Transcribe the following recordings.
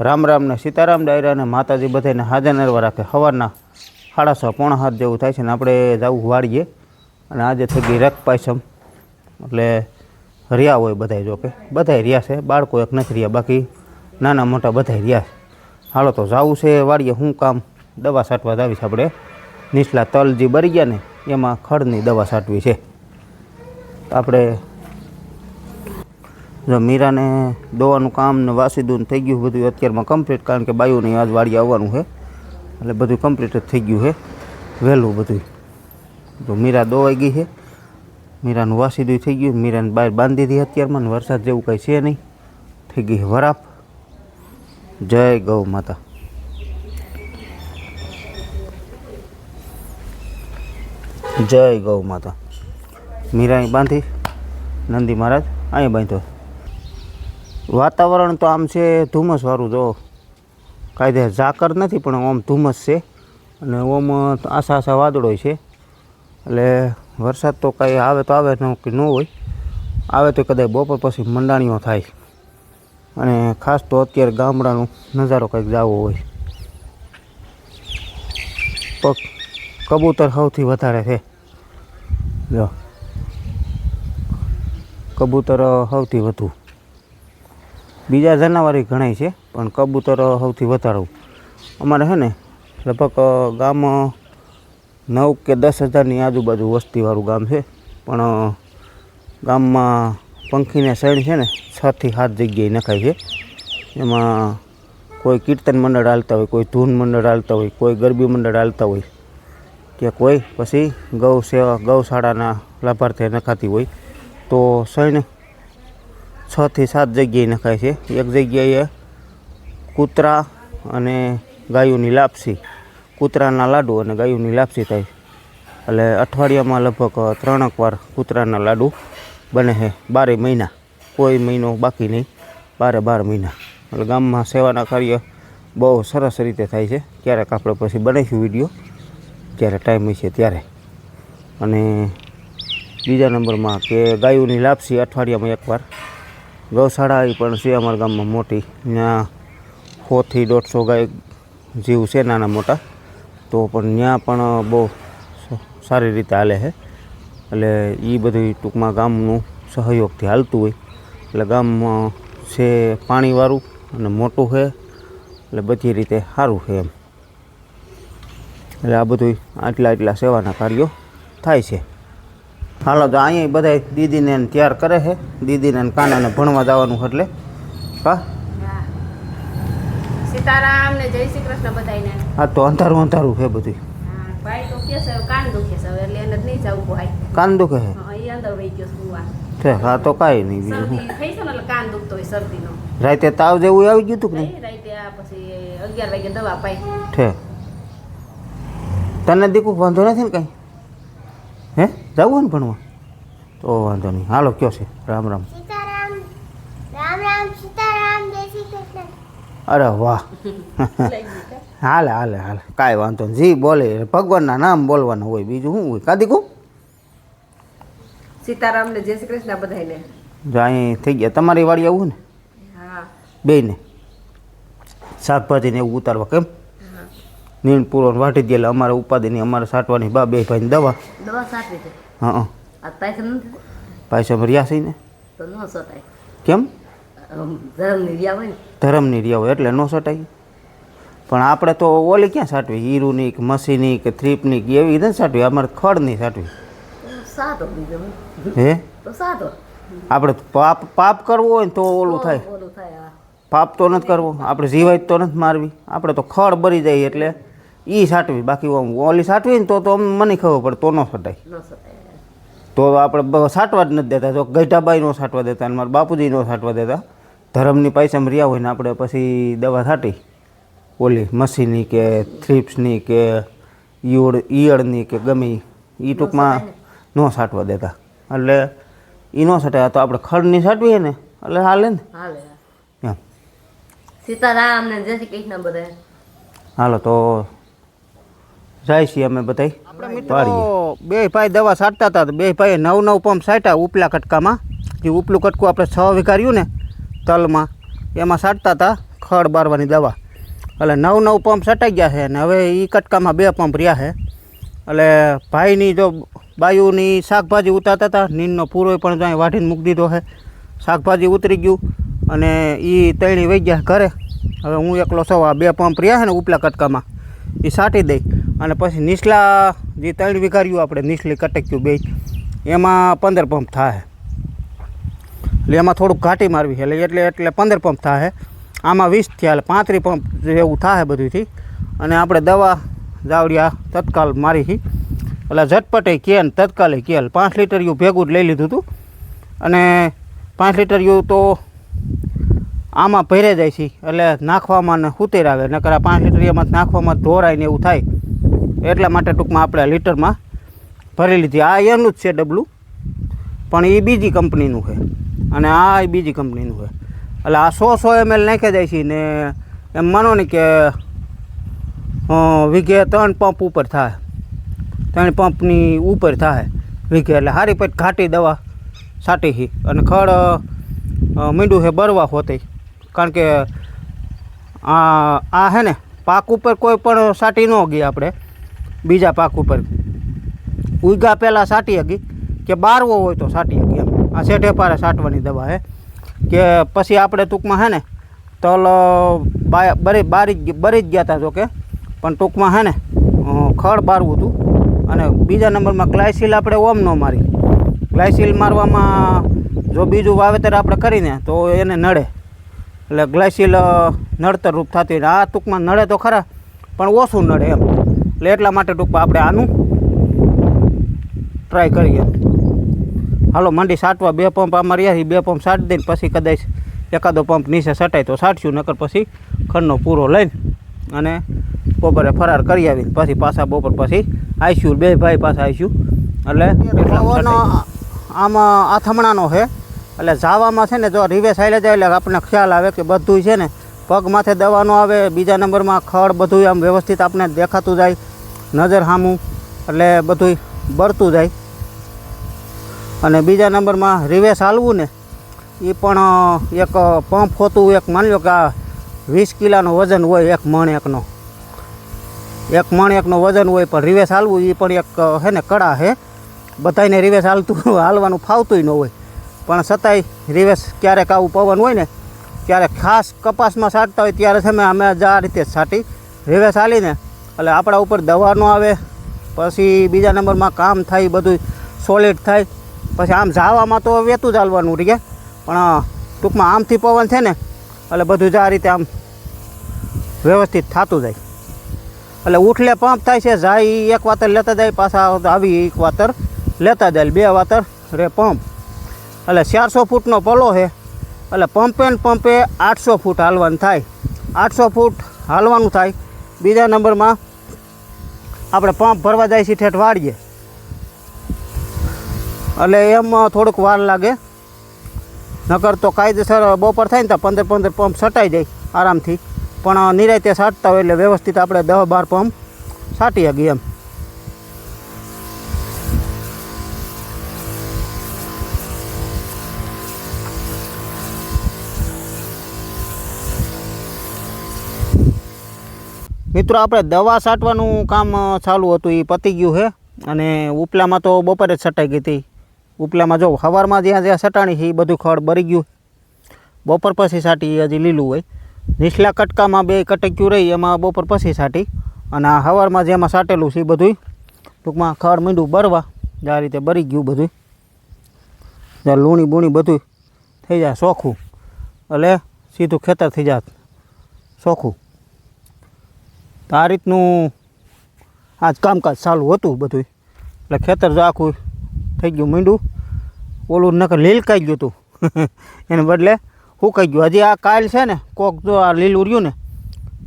રામ રામને સીતારામ ડાયરાને માતાજી બધાને હાજર નરવા રાખે. સવારના સાડા છ, પોણા હાથ જેવું થાય છે ને આપણે જવું વાળીએ અને આજે થઈ ગઈ રક પાયસમ. એટલે રહ્યા હોય બધાય જો કે. બધાય રહ્યા છે, બાળકો એક નથી રહ્યા, બાકી નાના મોટા બધાય રહ્યા છે. હાલો તો જવું છે વાળીએ શું કામ દવા છાંટવા જ છે આપણે. નીચલા તલ જે બરી ગયા ને, એમાં ખડની દવા છાંટવી છે. આપણે મીરાને દોવાનું કામ ને વાસીદું થઈ ગયું બધું અત્યારમાં કમ્પ્લીટ કારણ કે બાયુને આજ વાડી આવવાનું છે. એટલે બધું કમ્પ્લીટ જ થઈ ગયું છે. વહેલું બધું તો મીરા દોવાઈ ગઈ છે. મીરાનું વાસીદું થઈ ગયું. મીરાને બહાર બાંધી દીધી અત્યારમાં વરસાદ જેવું કંઈ છે નહીં. થઈ ગઈ વરાપ. જય ગૌ માતા. જય ગૌ માતા. મીરા બાંધી. નંદી મહારાજ અહીં બાંધ્યો વાતાવરણ તો આમ છે ધુમ્મસવાળું જો કાયદે ઝાકર નથી, પણ આમ ધુમ્મસ છે. અને ઓમ આસા આસા વાદળો છે. એટલે વરસાદ તો કાંઈ આવે તો આવે, ન કે ન હોય. આવે તો કદાચ બપોર પછી મંડાણીઓ થાય. અને ખાસ તો અત્યારે ગામડાનો નજારો કંઈક જાવો હોય. પગ કબૂતર સૌથી વધારે છે. જો. કબૂતર સૌથી વધુ. બીજા જનાવરી ઘણાય છે, પણ કબૂતર સૌથી વધારે. અમારે છે ને, લગભગ ગામ નવ કે દસ હજારની આજુબાજુ વસ્તીવાળું ગામ છે. પણ ગામમાં પંખીને શેણ છે ને છથી સાત જગ્યાએ નખાય છે. એમાં કોઈ કીર્તન મંડળ હાલતા હોય, કોઈ ધૂન મંડળ હાલતા હોય, કોઈ ગરબી મંડળ હાલતા હોય. કે કોઈ પછી ગૌ સેવા, ગૌશાળાના લાભાર્થે નખાતી હોય. તો શેણ છથી સાત જગ્યાએ નખાય છે. એક જગ્યાએ કૂતરા અને ગાયોની લાપસી. કૂતરાના લાડુ અને ગાયોની લાપસી થાય એટલે અઠવાડિયામાં લગભગ ત્રણેક વાર કૂતરાના લાડુ બને છે. બારે મહિના. કોઈ મહિનો બાકી નહીં. બારે બાર મહિના. એટલે ગામમાં સેવાના કાર્ય બહુ સરસ રીતે થાય છે. ક્યારેક આપણે પછી બનાવીશું વીડિયો. જ્યારે ટાઈમ હશે ત્યારે. અને બીજા નંબરમાં કે ગાયોની લાપસી અઠવાડિયામાં એકવાર. ગૌશાળા એ પણ છે અમારા ગામમાં મોટી. ત્યાં સોથી દોઢસો ગાય જીવ છે નાના મોટા. તો પણ ત્યાં પણ બહુ સારી રીતે હાલે છે. એટલે એ બધું ટૂંકમાં ગામનું સહયોગથી હાલતું હોય. એટલે ગામમાં છે પાણીવાળું અને મોટું છે. એટલે બધી રીતે સારું છે એમ. એટલે આ બધું આટલા આટલા સેવાના કાર્યો થાય છે. હાલો તો અહીંયા બધા દીદીને તૈયાર કરે છે. દીદીને કાનાને ભણવા જવાનું એટલે. હા. સીતારામ ને જય શ્રી કૃષ્ણ બધાયને. હા તો અંધારું અંધારું છે બધું કાન દુખે છે એટલે એને જ નહીં જવું ભાઈ કાન દુખે છે? હા, તો કાંઈ નહીં બીજું રાતે તાવ જેવું આવી ગયું હતું કે નહીં? નહીં રાતે પછી અગિયાર વાગે દવા પાઈ. છે. તને દીકું વાંધો નથી ને કાંઈ? હે? જવું ને ભણવા? તો વાંધો નહીં. હાલો કયો છે? રામ રામ. અરે વાહ લઈ ગઈ કે? હાલે હાલે હાલે. કાંઈ વાંધો નહીં. જી બોલે. ભગવાનના નામ બોલવાના હોય. બીજું શું હોય? કાદીકુ કહું સીતારામને જય શ્રી કૃષ્ણ બધાને જો અહીં થઈ ગયા. તમારી વાડી આવું ને? બેને શાકભાજીને એવું ઉતારવા. કેમ? નીણ પૂરો વાટી દે એટલે અમારે ઉપાધિની અમારે સાટવાની બા બે ભાઈની દવા. દવા સાટવી છે? હા આ નથી ભર્યા છે ને? તો ન સતાય કેમ? ધર્મની રહ્યા હોય ધરમની રહ્યા હોય એટલે ન સટાય. પણ આપણે તો ઓલી ક્યાં સાટવી? હીરુની કે મસીની કે થ્રીપની કે એવી નથી સાટવી? અમારે ખડની સાટવી. હું. તો આપણે પાપ પાપ કરવો હોય ને તો ઓલું થાય. પાપ તો નથી કરવો. આપણે જીવાય તો નથી મારવી. આપણે તો ખડ બરી જાય એટલે એ સાટવી બાકી ઓલી સાટવી ને તો તો મને ખબર પડે તો ન સટાય. તો આપણે સાટવા જ નથી દેતા તો ગઈઢાબાઈ નો સાટવા દેતા અને મારા બાપુજી નો સાટવા દેતા ધર્મની પૈસામાં રહ્યા હોય ને આપણે પછી દવા છાંટી. ઓલી મસીની કે થ્રીપ્સની કે ઈયળ ઈયળની કે ગમે એ ટૂંકમાં ન. સાટવા દેતા. એટલે એ ન સટાય તો આપણે ખડની સાટવીએ ને એટલે હાલે ને. હાલે સીતારામ ને જય શ્રી કૃષ્ણ બધા. હાલો તો જાય છીએ અમે બધાય. આપણે બે ભાઈ દવા છાંટતા હતા તો બે ભાઈ નવ નવ પંપ છાંટ્યા ઉપલા કટકામાં. જે ઉપલું કટકું આપણે છ વિકાર્યું ને તલમાં એમાં છાંટતા હતા ખડ બારવાની દવા. એટલે નવ નવ પંપ સટાઈ ગયા છે અને હવે એ કટકામાં બે પંપ રહ્યા છે. એટલે ભાઈની જો બાયુની શાકભાજી ઉતારતા હતા નીંદનો પૂરો પણ ત્યાં વાઢીને મૂકી દીધો છે. શાકભાજી ઉતરી ગયું અને એ તૈણી વહી ગયા ઘરે. હવે હું એકલો સૌ આ બે પંપ રહ્યા છે ને ઉપલા કટકામાં. એ સાટી દઈ. અને પછી નીચલા જે ત્રણ વિઘાર્યું આપણે નીચલી કટક્યું બે, એમાં પંદર પંપ થાય એટલે એમાં થોડુંક ઘાટી મારવી છે. એટલે એટલે એટલે પંદર પંપ થાય આમાં વીસ થયા, એટલે પાંત્રીસ પંપ જેવું થાય બધુંથી. અને આપણે દવા જાવડિયા તત્કાલ મારી છે એટલે ઝટપટે કેન તત્કાલે કેલ પાંચ લીટરિયું ભેગું જ લઈ લીધું હતું અને પાંચ લીટરિયું તો આમાં ભરે જાય છે. એટલે નાખવામાં ને ઉતેર આવે. નકર આ પાંચ લીટર એમાં નાખવામાં ધોરાય ને એવું થાય. એટલા માટે ટૂંકમાં આપણે લીટરમાં ભરી લીધી. આ એનું જ છે ડબલું. પણ એ બીજી કંપનીનું છે. અને આ બીજી કંપનીનું છે. એટલે આ સો સો એમએલ નાખી જાય છે ને એમ માનો ને કે વીઘે ત્રણ પંપ ઉપર થાય. ત્રણ પંપની ઉપર થાય વીઘે. એટલે સારી પછી ઘાટી દવા છાંટી છે. અને ખડ મીંડું છે બરવા હોતી. કારણ કે, આ આ હે ને, પાક ઉપર કોઈ પણ સાટી ન ગઈ આપણે. બીજા પાક ઉપર. ઉગા પહેલાં સાટી હગી કે બારવો હોય તો સાટી હગી એમ. આ શેઠે પારે સાટવાની દવા હે. કે પછી આપણે ટૂંકમાં હે ને તલ બરી બારી બરી જ ગયા હતા જોકે. પણ ટૂંકમાં હે ને ખડ બારવું હતું. અને બીજા નંબરમાં ગ્લાયસીલ આપણે ઓમ ન મારી. ગ્લાયસીલ મારવામાં જો બીજું વાવેતર આપણે કરીને તો એને નડે. એટલે ગ્લાયસીલ અ, નડતર રૂપ થતી. આ ટૂંકમાં નડે તો ખરા પણ ઓછું નડે એમ. એટલે એટલા માટે ટૂંકમાં આપણે આનું ટ્રાય કરીએ. હાલો મંડી સાટવા બે પંપ આમાં રહ્યા બે પંપ સાટી દઈને પછી કદાચ એકાદો પંપ નીચે સટાય તો સાટશું નકર પછી ખંડનો પૂરો લઈને અને બપોરે ફરાર કરી આવીને પછી પાછા બપોર પછી આવીશું બે ભાઈ પાછા આવીશું એટલે આમાં આથમણાનો છે. એટલે જાવામાં છે ને જો રિવેસ આવેલા જાય એટલે આપણને ખ્યાલ આવે કે બધું છે ને પગ માથે દવાનો આવે બીજા નંબરમાં ખડ બધું આમ વ્યવસ્થિત આપણે દેખાતું જાય. નજર સામું એટલે બધું બળતું જાય. અને બીજા નંબરમાં રિવેસ હાલવું ને એ પણ એક પંપ હોતું, એક માની લો કે આ વીસ કિલાનું વજન હોય એક મણ એકનો એક મણ એકનું વજન હોય પણ રિવેસ હાલવું એ પણ એક હે ને, કળા છે બધાને રિવેસ હાલતું, હાલવાનું ફાવતુંય ન હોય. પણ છતાંય રિવેસ ક્યારેક આવું પવન હોય ને, ત્યારે ખાસ કપાસમાં સાટતા હોય ત્યારે છે અમે આ રીતે સાટી. રિવેસ હાલીને એટલે આપણા ઉપર દવા ન આવે, પછી બીજા નંબરમાં કામ થાય, બધું સોલિડ થાય. પછી આમ જાવામાં તો વેતું હાલવાનું રહે, પણ ટૂંકમાં આમથી પવન છે ને, એટલે બધું જ આ રીતે આમ વ્યવસ્થિત થતું જાય. એટલે ઉઠલે પંપ થાય છે, જાય એક વાતર લેતા જાય, પાછા આવી એક વાતર લેતા જાય, બે વાતર રે પંપ. એટલે ચારસો ફૂટનો પલો છે, એટલે પંપે ને પંપે આઠસો ફૂટ હાલવાનું થાય. આઠસો ફૂટ હાલવાનું થાય. બીજા નંબરમાં આપણે પંપ ભરવા જાય છે ઠેઠ વાળીએ. એટલે એમ થોડુંક વાર લાગે. નકર તો કાયદેસર બપોર થાય ને તો પંદર પંદર પંપ સટાઈ જાય આરામથી. પણ નિરાયતે સાટતા હોય એટલે વ્યવસ્થિત આપણે દહ બાર પંપ સાટી શકીએ એમ. મિત્રો, આપણે દવા છાંટવાનું કામ ચાલુ હતું, એ પતી ગયું છે. અને ઉપલામાં તો બપોરે જ છટાઈ ગઈ હતી. ઉપલામાં જો સવારમાં જ્યાં જ્યાં છટાણી છે, એ બધું ખડ બરી ગયું બપોર પછી છાંટી હજી લીલું હોય. નીચલા કટકામાં બે કટક્યું રહી, એમાં બપોર પછી છાંટી અને આ સવારમાં જેમાં છાંટેલું છે, એ બધું ટૂંકમાં ખડ મીંડું બરવા, આ રીતે બરી ગયું બધું જ્યાં લૂણી બૂણી બધું થઈ જાય ચોખ્ખું એટલે સીધું ખેતર થઈ જાય ચોખ્ખું તો આ રીતનું આજ કામકાજ ચાલુ હતું બધું એટલે ખેતર જો આખું થઈ ગયું મીંડું. ઓલું નકર લીલકાઈ ગયું હતું એને બદલે સુકાઈ ગયું. હજી આ કાલ છે ને, કોક જો આ લીલું રહ્યું ને,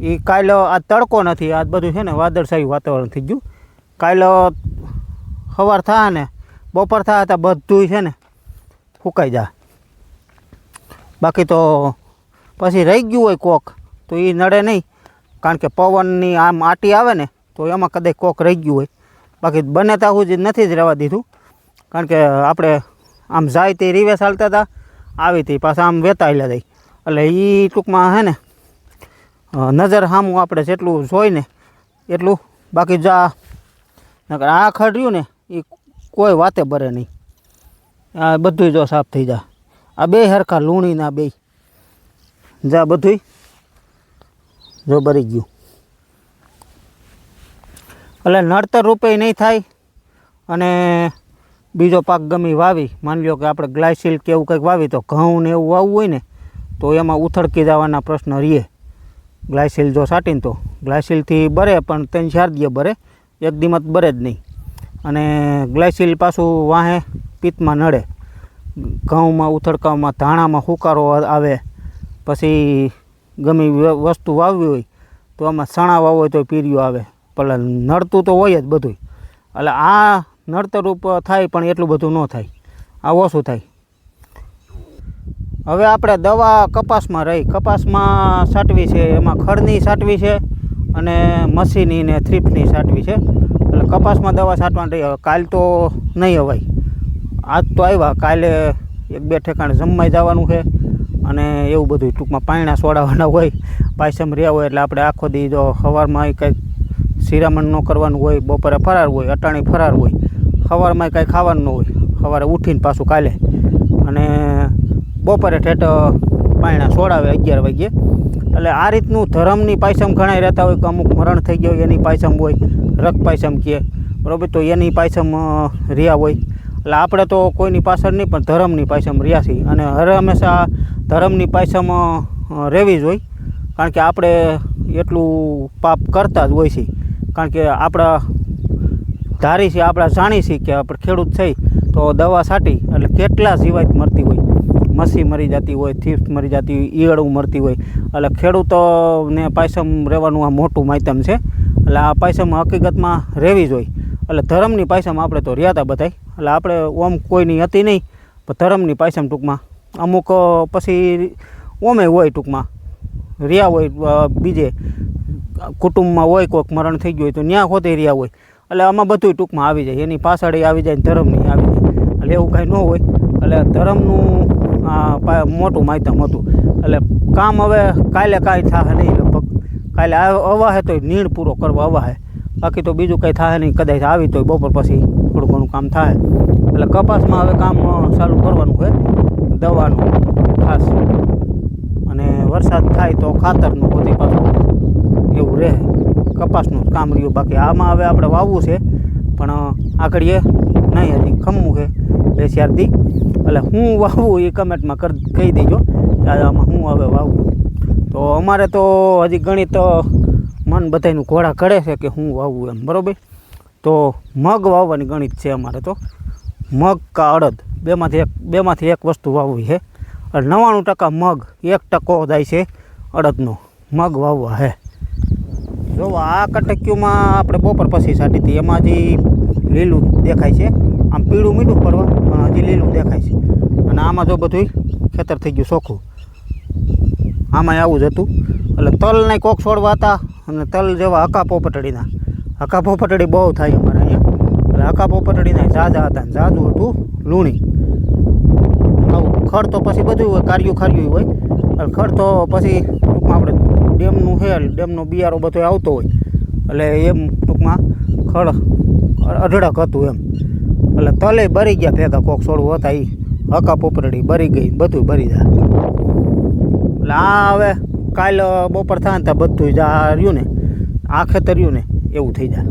એ કાલ આ તડકો નથી. આ બધું છે ને વાદળછાયું વાતાવરણ થઈ ગયું. કાલ સવાર થાય ને, બપોર થાય તો બધું છે ને સુકાઈ જાય બાકી તો પછી રહી ગયું હોય કોક, તો એ નડે નહીં. કારણ કે પવનની આમ આટી આવે ને, તો એમાં કદાચ કોક રહી ગયું હોય. બાકી બને ત્યાં સુધી નથી જ રહેવા દીધું. કારણ કે આપણે આમ જાય તે રિવેસ હાલતા હતા, આવી હતી પાછા આમ વેતાયેલા જાય એટલે એ ટૂંકમાં હે ને નજર સામું આપણે જેટલું જોઈ ને એટલું. બાકી જા નકર આ ખડ્યું ને એ કોઈ વાતે બરે નહીં. આ બધું જો સાફ થઈ જા આ બે હરખા લૂણીના બે. જા બધુંય. જો બરી ગયું. એટલે નડતર રૂપે નહીં થાય અને બીજો પાક ગમી વાવી. માની લો કે આપણે ગ્લાયસિલ કે એવું કંઈક વાવી તો ઘઉં ને એવું વાવવું હોય ને, તો એમાં ઉથડકી જવાના પ્રશ્ન રહીએ ગ્લાયસિલ જો સાટીને તો ગ્લાયસિલથી બરે પણ ત્રણ ચાર દીએ બરે, એક દિમત બરે જ નહીં. અને ગ્લાયસિલ પાછું વાહે પિત્તમાં નડે. ઘઉંમાં ઉથડકામાં ધાણામાં હુકારો આવે, પછી ગમે વસ્તુ વાવવી હોય, તો આમાં વાવો હોય તો પીરિયો આવે. પેલા નડતું તો હોય જ બધું એટલે આ નડતરૂપ થાય પણ એટલું બધું ન થાય. આ ઓછું થાય. હવે આપણે દવા કપાસમાં રહી. કપાસમાં સાટવી છે, એમાં ખડની સાટવી છે અને મસીની ને થ્રીપની સાટવી છે. એટલે કપાસમાં દવા છાંટવાની રહી. કાલ તો નહીં અવાય. આજ તો આવ્યા. કાલે એક બે ઠેકાણે જમવાઈ જવાનું છે. અને એવું બધું ટૂંકમાં પાયણા સોડાવાના હોય, પાયસમ રહ્યા હોય એટલે આપણે આખો દી જો સવારમાં કંઈક શિરામણ ન કરવાનું હોય, બપોરે ફરાર હોય, અટાણી ફરાર હોય, સવારમાં કંઈ ખાવાનું ન હોય, સવારે ઉઠીને પાછું કાલે. અને બપોરે ઠેઠ પાયણા સોડાવે અગિયાર વાગ્યે. એટલે આ રીતનું ધર્મની પાયસમ ઘણા રહેતા હોય કે અમુક મરણ થઈ ગયો એની પાયસમ હોય રક પાયસમ કહે, બરાબર? તો એની પાયસમ રહ્યા હોય. એટલે આપણે તો કોઈની પાછળ નહીં, પણ ધર્મની પાયસમ રહ્યા છીએ. અને હર હંમેશા ધર્મની પાયસમ રહેવી જ હોય. કારણ કે આપણે એટલું પાપ કરતા જ હોય છે કારણ કે આપણા ધારી છે આપણા જાણી છીએ કે આપણે ખેડૂત થઈ તો દવા છાંટી, એટલે કેટલા જીવાત મરતી હોય. મસી મરી જતી હોય થીપ્સ મરી જતી હોય, ઈયળું મરતી હોય. એટલે ખેડૂતોને પાયસમ રહેવાનું આ મોટું માધ્યમ છે. એટલે આ પાયસમ હકીકતમાં રહેવી જ હોય. એટલે ધર્મની પાયસમ આપણે તો રહ્યા હતા બધાય. એટલે આપણે ઓમ કોઈની હતી નહીં, પણ ધર્મની પાયસમ ટૂંકમાં અમુક પછી ઓમે હોય ટૂંકમાં. રહ્યા હોય બીજે. કુટુંબમાં હોય કોઈક મરણ થઈ ગયું હોય તો ત્યાં હોતે રહ્યા હોય. એટલે આમાં બધું ટૂંકમાં આવી જાય. એની પાછળ આવી જાય ધર્મની આવી જાય. એટલે એવું કાંઈ ન હોય. એટલે ધર્મનું મોટું માધ્યમ હતું. એટલે કામ હવે કાલે કાંઈ થાય નહીં લગભગ. કાલે અવાહે તો નીણ પૂરો કરવો અવાહે. બાકી તો બીજું કંઈ થાય નહીં. કદાચ આવી તો બપોર પછી થોડું ઘણું કામ થાય એટલે કપાસમાં હવે કામ ચાલુ કરવાનું છે દવાનું ખાસ. અને વરસાદ થાય તો ખાતરનું બધી પાછું એવું રહે. કપાસનું કામ રહ્યું. બાકી આમાં હવે આપણે વાવવું છે. પણ આગળ નહીં હજી ખમવું છે. બે ચાર એટલે હું વાવવું એ કમેન્ટમાં કર, કહી દેજો આમાં હું હવે વાવું. તો અમારે તો હજી ગણિત મન બધાયનું ઘોડા કરે છે કે હું વાવું એમ, બરાબર? તો મગ વાવવાની ગણિત છે અમારે તો. મગ કા અડદ? બેમાંથી એક બેમાંથી એક વસ્તુ વાવવી છે. અને નવ્વાણું ટકા મગ, એક ટકો થાય છે અડદનો. મગ વાવવા હે જો આ કટક્યુમાં આપણે બપોર પછી સાટી હતી. એમાં હજી લીલું દેખાય છે, આમ પીળું મીઠું પડવા, પણ હજી લીલું દેખાય છે. અને આમાં જો બધું ખેતર થઈ ગયું ચોખ્ખું. આમાંય આવું જ હતું. એટલે તલને કોક છોડવા હતા અને તલ જેવા હકા પોપટડીના. હકા પોપટડી બહુ થાય અમારે. એટલે હકા પોપટડીના ઝાઝા હતા ને ઝાઝું હતું લૂણી. આવું ખડ તો પછી બધું હોય, કાર્યું ખાર્યું હોય. અને ખડ તો પછી ટૂંકમાં આપણે ડેમનું છે ડેમનો બિયારો બધો આવતો હોય. એટલે એમ ટૂંકમાં ખડ અઢળક હતું એમ. એટલે તલે બરી ગયા ભેગા, કોક છોડવું હતા એ હકા પોપરડી બરી ગઈ બધું બરી જાય. એટલે આ હવે કાલ બપોર થાય ને ત્યાં બધું જ રહ્યું ને, આ ખેતર રહ્યું ને, એવું થઈ જાય.